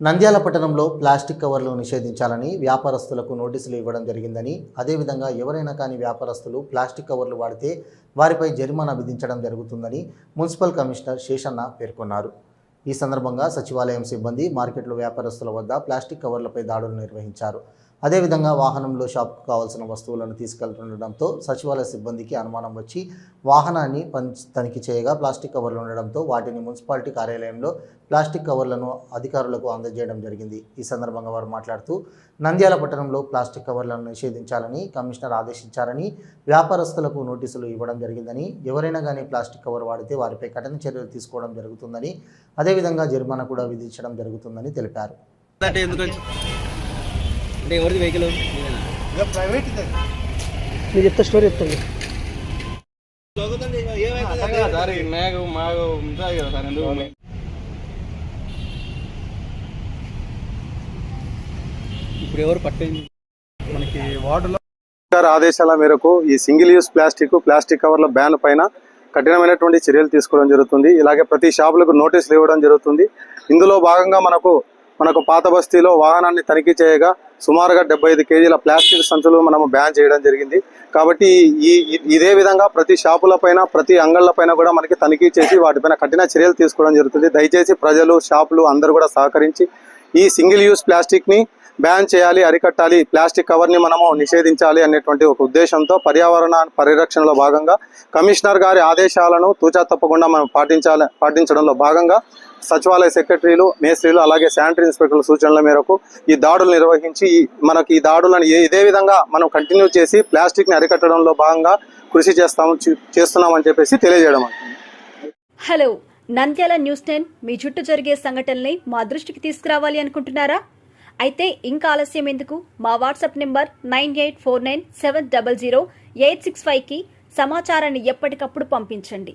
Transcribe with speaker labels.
Speaker 1: నంద్యాల పట్టణంలో ప్లాస్టిక్ కవర్లు నిషేధించాలని వ్యాపారస్తులకు నోటీసులు ఇవ్వడం జరిగిందని అదేవిధంగా ఎవరైనా కానీ వ్యాపారస్తులు ప్లాస్టిక్ కవర్లు వాడితే వారిపై జరిమానా విధించడం జరుగుతుందని మున్సిపల్ కమిషనర్ శేషన్న పేర్కొన్నారు. ఈ సందర్భంగా సచివాలయం సిబ్బంది మార్కెట్లో వ్యాపారస్తుల వద్ద ప్లాస్టిక్ కవర్లపై దాడులు నిర్వహించారు. అదేవిధంగా వాహనంలో షాప్కు కావాల్సిన వస్తువులను తీసుకెళ్తుండడంతో సచివాలయ సిబ్బందికి అనుమానం వచ్చి వాహనాన్ని పంచ్ తనిఖీ చేయగా ప్లాస్టిక్ కవర్లు ఉండడంతో వాటిని మున్సిపాలిటీ కార్యాలయంలో ప్లాస్టిక్ కవర్లను అధికారులకు అందజేయడం జరిగింది. ఈ సందర్భంగా వారు మాట్లాడుతూ నంద్యాల పట్టణంలో ప్లాస్టిక్ కవర్లను నిషేధించాలని కమిషనర్ ఆదేశించారని వ్యాపారస్తులకు నోటీసులు ఇవ్వడం జరిగిందని ఎవరైనా కానీ ప్లాస్టిక్ కవర్ వాడితే వారిపై కఠిన చర్యలు తీసుకోవడం జరుగుతుందని అదేవిధంగా జరిమానా కూడా విధించడం జరుగుతుందని తెలిపారు.
Speaker 2: అంటే ఎవరిది వెహికల్
Speaker 3: మీరు చెప్తే స్టోరీ చెప్తాను.
Speaker 2: సార్ నాకు మాకు ఉంటుంది కదా సార్ ఎందుకు ఇప్పుడు ఎవరు పట్టింది?
Speaker 4: మనకి వార్డులో గారి ఆదేశాల మేరకు ఈ సింగిల్ యూస్ ప్లాస్టిక్ ప్లాస్టిక్ కవర్ల బ్యాన్ పైన కఠినమైనటువంటి చర్యలు తీసుకోవడం జరుగుతుంది. ఇలాగే ప్రతి షాపులకు నోటీసులు ఇవ్వడం జరుగుతుంది. ఇందులో భాగంగా మనకు మనకు పాత బస్తీలో వాహనాన్ని తనిఖీ చేయగా సుమారుగా డెబ్బై ఐదు కేజీల ప్లాస్టిక్ సంచులు మనము బ్యాన్ చేయడం జరిగింది. కాబట్టి ఈ ఇదే విధంగా ప్రతి షాపుల పైన ప్రతి అంగళ్ళ పైన కూడా మనకి తనిఖీ చేసి వాటిపైన కఠిన చర్యలు తీసుకోవడం జరుగుతుంది. దయచేసి ప్రజలు షాపులు అందరూ కూడా సహకరించి ఈ సింగిల్ యూస్ ప్లాస్టిక్ని బ్యాన్ చేయాలి అరికట్టాలి ప్లాస్టిక్ కవర్ని మనము నిషేధించాలి అనేటువంటి ఒక ఉద్దేశంతో పర్యావరణ పరిరక్షణలో భాగంగా కమిషనర్ గారి ఆదేశాలను తూచా తప్పకుండా మనం పాటించాలి పాటించడంలో భాగంగా సచివాలయ సెక్రటరీలు మేస్త్రీలు అలాగే శానిటరీ ఇన్స్పెక్టర్ల సూచనల మేరకు ఈ దాడులు నిర్వహించి ఈ- మనకి ఈ దాడులను ఇదే విధంగా మనం కంటిన్యూ చేసి ప్లాస్టిక్ని అరికట్టడంలో భాగంగా కృషి చేస్తాము చేస్తున్నామని చెప్పేసి తెలియజేయడం
Speaker 5: హలో నంద్యాల న్యూస్ టెన్ మీ చుట్టూ జరిగే సంఘటనల్ని మా దృష్టికి తీసుకురావాలి అనుకుంటున్నారా? అయితే ఇంకా ఆలస్యం ఎందుకు? మా WhatsApp number nine eight four nine seven double zero eight six ఫైవ్కి సమాచారాన్ని ఎప్పటికప్పుడు పంపించండి.